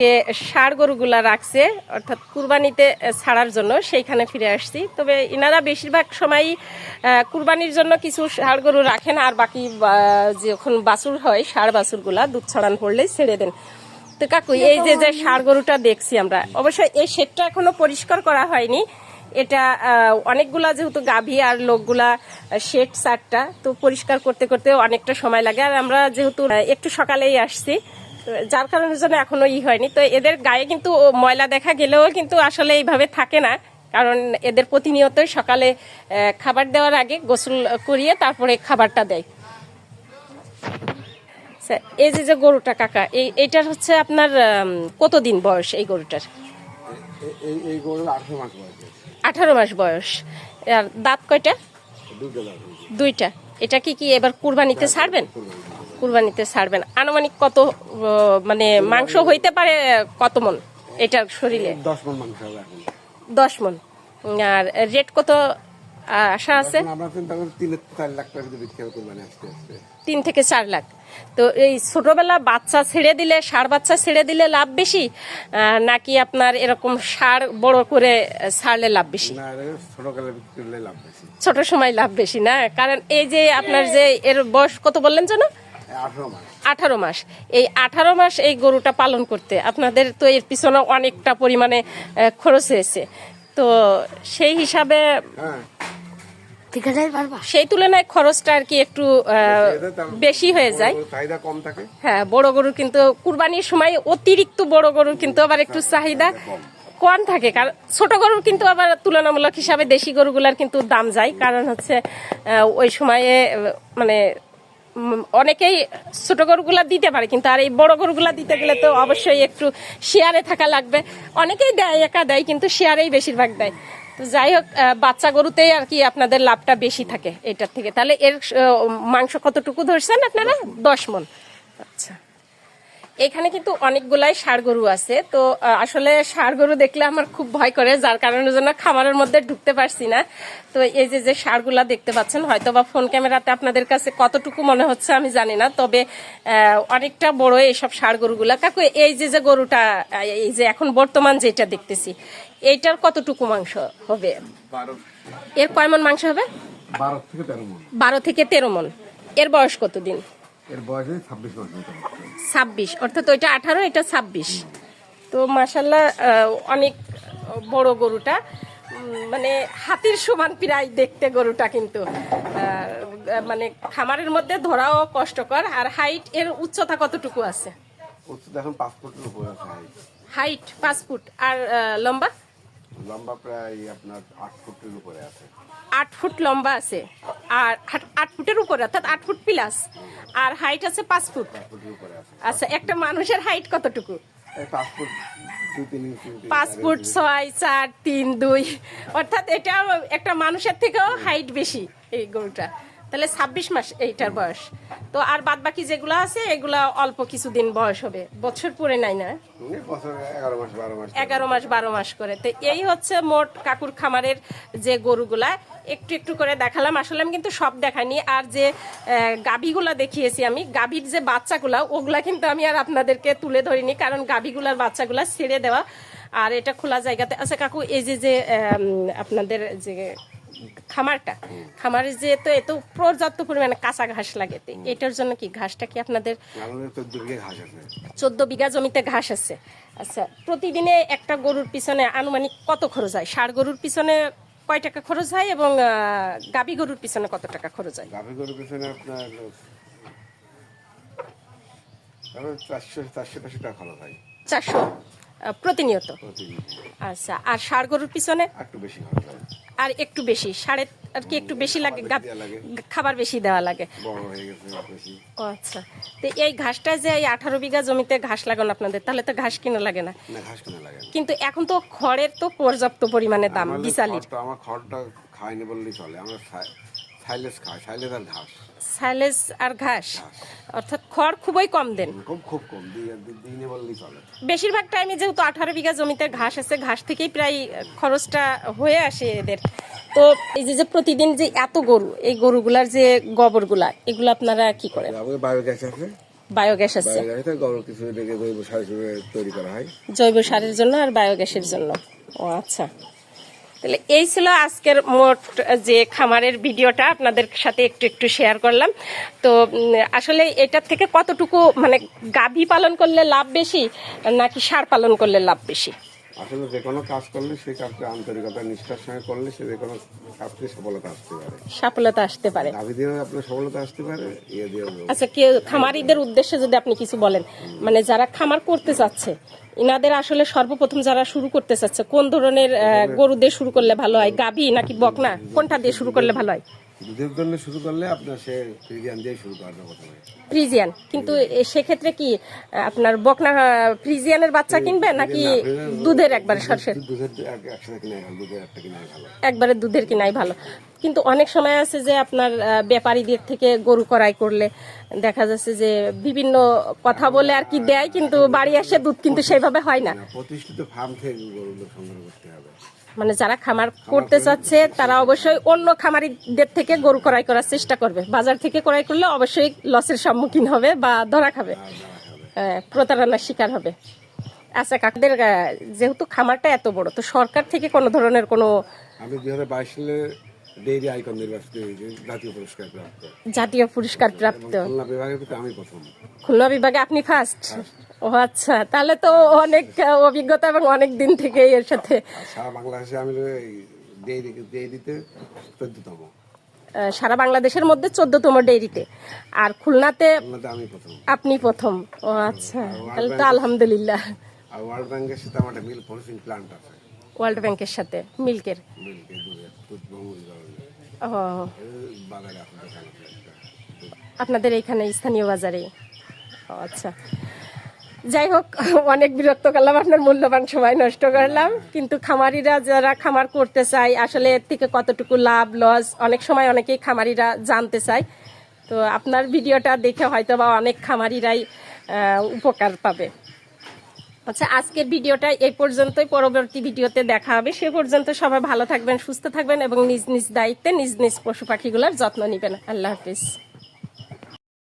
যে ষাড় গরুগুলা রাখছে, অর্থাৎ কুরবানিতে ছাড়ার জন্য সেইখানে ফিরে আসছি। তবে ইনারা বেশিরভাগ সময় কুরবানির জন্য কিছু ষাড় গরু রাখেন আর বাকি যখন বাছুর হয়, ষাড় বাছুরগুলা দুধ ছড়ান পড়লেই ছেড়ে দেন। তো কাকু, এই যে যে ষাড় গরুটা দেখছি আমরা অবশ্যই এই শেডটা এখনও পরিষ্কার করা হয়নি। এটা অনেকগুলা যেহেতু গাভী আর লোকগুলা শেড সারটা তো পরিষ্কার করতে করতে অনেকটা সময় লাগে। আর আমরা যেহেতু একটু সকালেই আসছি যার কারণে জন্য এখনও ই হয়নি। তো এদের গায়ে কিন্তু ময়লা দেখা গেলেও কিন্তু আসলে এইভাবে থাকে না। কারণ এদের প্রতিনিয়তই সকালে খাবার দেওয়ার আগে গোসল করিয়ে তারপরে খাবারটা দেয়। আচ্ছা, এই যে যে গরুটা কাকা এই এইটার হচ্ছে আপনার কতদিন বয়স এই গরুটার? আঠারো মাস বয়সে। আর দাঁত কয়টা। দুইটা এটা কি কি এবার কুরবানিতে ছাড়বেন? কুরবানিতে ছাড়বেন। আনুমানিক কত মানে মাংস হইতে পারে কত মন? এটার শরীরে? দশ মন মাংস হবে দশ মন। আর রেট কত আশা আছে? তিন থেকে চার লাখ। তো এই ছোটবেলা বাচ্চা ছেড়ে দিলে ষাড় বাচ্চা ছেড়ে দিলে লাভ বেশি? নাকি আপনার এরকম ষাড় বড় করে ছাড়লে লাভ বেশি। ছোট সময় লাভ বেশি না? কারণ এই যে আপনার যে এর বয়স কত বললেন যেন? আঠারো মাস। এই আঠারো মাস এই গরুটা পালন করতে আপনাদের তো এর পিছনে অনেকটা পরিমাণে খরচ হয়েছে। তো সেই হিসাবে হ্যাঁ। সেই তুলনায় খরচটা আর কি একটু বেশি হয়ে যায় হ্যাঁ বড় গরুর কিন্তু কুরবানির সময় অতিরিক্ত বড় গরুর কিন্তু আবার একটু চাহিদা কম। থাকে। কারণ ছোট গরুর কিন্তু আবার তুলনামূলক হিসাবে দেশি গরুগুলার কিন্তু দাম যায়। কারণ হচ্ছে ওই সময়ে মানে অনেকেই ছোট গরুগুলা দিতে পারে, কিন্তু আর এই বড় গরুগুলা দিতে গেলে তো অবশ্যই একটু শেয়ারে থাকা লাগবে। অনেকেই দেয়, একা দেয়, কিন্তু শেয়ারেই বেশিরভাগ দেয়। তো যাই হোক বাচ্চা গরুতেই আর কি আপনাদের লাভটা বেশি থাকে এটার থেকে। তাহলে এর মাংস কতটুকু ধরছেন আপনারা? দশ মন। আচ্ছা। এখানে কিন্তু অনেকগুলাই ষাড় গরু আছে। তো আসলে ষাড় গরু দেখলে আমার খুব ভয় করে যার কারণের জন্য খামারের মধ্যে ঢুকতে পারছি না। তো এই যে যে ষাড়গুলা দেখতে পাচ্ছেন হয়তো বা ফোন ক্যামেরাতে আপনাদের কাছে কতটুকু মনে হচ্ছে আমি জানি না তবে অনেকটা বড় এইসব ষাড় গরুগুলা কাকু এই যে যে গরুটা এই যে এখন বর্তমান যেটা দেখতেছি এইটার কতটুকু মাংস হবে? এর কয় মন মাংস হবে? মন। বারো থেকে তেরো মন। এর বয়স কতদিন? এর বয়স হচ্ছে ছাব্বিশ অর্থাৎ ওইটা আঠারো এটা ছাব্বিশ। তো মাসাল্লাহ অনেক বড় গরুটা। মানে হাতির সমান প্রায় দেখতে গরুটা কিন্তু। মানে খামারের মধ্যে ধরাও কষ্টকর। আর হাইট এর উচ্চতা কতটুকু আছে? উচ্চতা এখন পাঁচ ফুটের উপরে আছে হাইট পাঁচ ফুট। আর লম্বা? লম্বা প্রায় আপনার আট ফুটের উপরে আছে। আট ফুট লম্বা আছে। আর আট- ফুটের উপরে অর্থাৎ আট ফুট প্লাস আর হাইট আছে পাঁচ ফুট। আচ্ছা একটা মানুষের হাইট কতটুকু? পাঁচ ফুট। ছয় চার তিন দুই। অর্থাৎ এটা একটা মানুষের থেকেও হাইট বেশি এই গরুটা। তাহলে ছাব্বিশ মাস এইটার বয়স। তো আর বাদ বাকি যেগুলো আছে এগুলা অল্প কিছুদিন বয়স হবে। বছর পুরে নাই না? এগারো মাস বারো মাস করে। তো এই হচ্ছে মোট কাকুর খামারের যে গরুগুলা। একটু একটু করে দেখালাম। আসলে আমি কিন্তু সব দেখাইনি। আর যে গাভীগুলা দেখিয়েছি আমি গাভীর যে বাচ্চাগুলা ওগুলা কিন্তু আমি আর আপনাদেরকে তুলে ধরিনি। কারণ গাভীগুলার বাচ্চাগুলা ছেড়ে দেওয়া। আর এটা খোলা জায়গাতে। আচ্ছা কাকু এই যে যে আপনাদের যে খামারটা। খামারের যে তো এত পর্যাপ্ত পরিমাণে কাঁচা ঘাস লাগে। এটার জন্য কি ঘাসটা কি আপনাদের চোদ্দ বিঘে জমিতে ঘাস আছে? আচ্ছা প্রতিদিনে একটা গরুর পিছনে আনুমানিক কত খরচ হয়? ষাড় গরুর পিছনে কয় টাকা খরচ হয় এবং গাভী গরুর পিছনে কত টাকা খরচ হয়? গাভী গরুর পিছনে আপনার চারশো চারশো টাকা খরচ হয়। চারশো প্রতিনিয়ত? আচ্ছা আর ষাড় গরুর পিছনে? একটু বেশি খরচ আর একটু বেশি সাড়ে আর কি একটু বেশি লাগে খাবার বেশি দেওয়া লাগে। ও আচ্ছা। তো এই ঘাসটা যে এই আঠারো বিঘা জমিতে ঘাস লাগানো আপনাদের তাহলে তো ঘাস কিনা লাগে না। কিন্তু এখন তো খড়ের তো পর্যাপ্ত পরিমাণে দাম বিশালের। বিশালির আমার খড়টা খাইনি বললেই চলে। আমরা আর ঘাস। সাইলেজ আর ঘাস? অর্থাৎ খড় খুবই কম দেন। খুব খুব কম দিনে বললেই চলে। বেশিরভাগ টাইমে যেহেতু আঠারো বিঘা জমিতে ঘাস আছে ঘাস থেকেই প্রায় খরচটা হয়ে আসে এদের। তো এই যে যে প্রতিদিন যে এত গরু এই গরুগুলার যে গোবরগুলা এগুলো আপনারা কি করেন? বায়োগ্যাস আছে। বায়োগ্যাস আছে। কিছু জৈব সার তৈরি করা হয়। জৈব সারের জন্য আর বায়োগ্যাসের জন্য। ও আচ্ছা। তাহলে এই ছিল আজকের মোট যে খামারের ভিডিওটা, আপনাদের সাথে একটু একটু শেয়ার করলাম। তো আসলে এটার থেকে কতটুকু মানে গাভী পালন করলে লাভ বেশি, নাকি সার পালন করলে লাভ বেশি? আসলে যে কোনো কাজ করলে সেই কাজটা আন্তরিকতা নিষ্ঠার সঙ্গে করলে সে যে কোনো কাজকে সফলতা আসতে পারে। সফলতা আসতে পারে। গাভি দিয়েও আপনার সফলতা আসতে পারে ইয়ে দিয়েও আচ্ছা কেউ খামারিদের উদ্দেশ্যে যদি আপনি কিছু বলেন মানে যারা খামার করতে চাচ্ছে ইনাদের আসলে সর্বপ্রথম যারা শুরু করতে চাচ্ছে কোন ধরনের গরু দিয়ে শুরু করলে ভালো হয়? গাভী নাকি বকনা? কোনটা দিয়ে শুরু করলে ভালো হয়? দুধের জন্য শুরু করলে আপনার সে ফ্রিজিয়ান দিয়ে শুরু করবে প্রথমে ফ্রিজিয়ান কিন্তু সেক্ষেত্রে কি আপনার বকনা ফ্রিজিয়ানের বাচ্চা কিনবে নাকি দুধের একবারে সরষের? দুধের একসাথে কিনে ভালো দুধের একটা কিনে ভালো। একবারে দুধের কিনাই ভালো। কিন্তু অনেক সময় আছে যে আপনার ব্যাপারীদের থেকে গরু করাই করলে দেখা যাচ্ছে যে বিভিন্ন কথা বলে আর কি দেয় কিন্তু বাড়ি আসে দুধ কিন্তু সেইভাবে হয় না। না, প্রতিষ্ঠিত ফার্ম থেকে গরুগুলো সংগ্রহ করতে হবে। মানে যারা খামার করতে চাচ্ছে তারা অবশ্যই অন্য খামারিদের থেকে গরু ক্রয় করার চেষ্টা করবে। বাজার থেকে ক্রয় করলে অবশ্যই লসের সম্মুখীন হবে বা ধরা খাবে। আহ, প্রতারণার শিকার হবে। আচ্ছা কাকুদের যেহেতু খামারটা এত বড় তো সরকার থেকে কোনো ধরনের কোনো আমি দুই হাজার বাইশ সালে ডেইরি আইকন নির্বাচিত হয়েছি জাতীয় পুরস্কার প্রাপ্ত। জাতীয় পুরস্কার প্রাপ্ত। খুলনা ভিতরে আমি প্রথম। খুলনা বিভাগে আপনি ফার্স্ট ও আচ্ছা তাহলে তো অনেক অভিজ্ঞতা এবং অনেক দিন থেকে এর সাথে সারা বাংলাদেশে আমি ডেইরি ডেইরিতে চোদ্দতম সারা বাংলাদেশের মধ্যে চোদ্দতম ডেইরিতে। আর খুলনাতে আপনি প্রথম। ও আচ্ছা তাহলে তো আলহামদুলিল্লাহ। ওয়ার্ল্ড ব্যাংকের সাথে আমার একটা মিল প্রসেসিং প্লান্ট আছে। ওয়ার্ল্ড ব্যাংকের সাথে মিল্কের। ও। আপনাদের এখানে স্থানীয় বাজারে। আচ্ছা। যাই হোক, অনেক বিরক্ত করলাম, আপনার মূল্যবান সময় নষ্ট করলাম। কিন্তু খামারিরা যারা খামার করতে চায়, আসলে এর থেকে কতটুকু লাভ, লস, অনেক সময় অনেকেই খামারিরা জানতে চায়। তো আপনার ভিডিওটা দেখে হয়তো বা অনেক খামারিরাই উপকার পাবে। আচ্ছা আজকের ভিডিওটা এই পর্যন্তই। পরবর্তী ভিডিওতে দেখা হবে। সে পর্যন্ত সবাই ভালো থাকবেন, সুস্থ থাকবেন এবং নিজ নিজ দায়িত্বে, নিজ নিজ পশু পাখিগুলোর যত্ন নেবেন। আল্লাহ হাফিজ।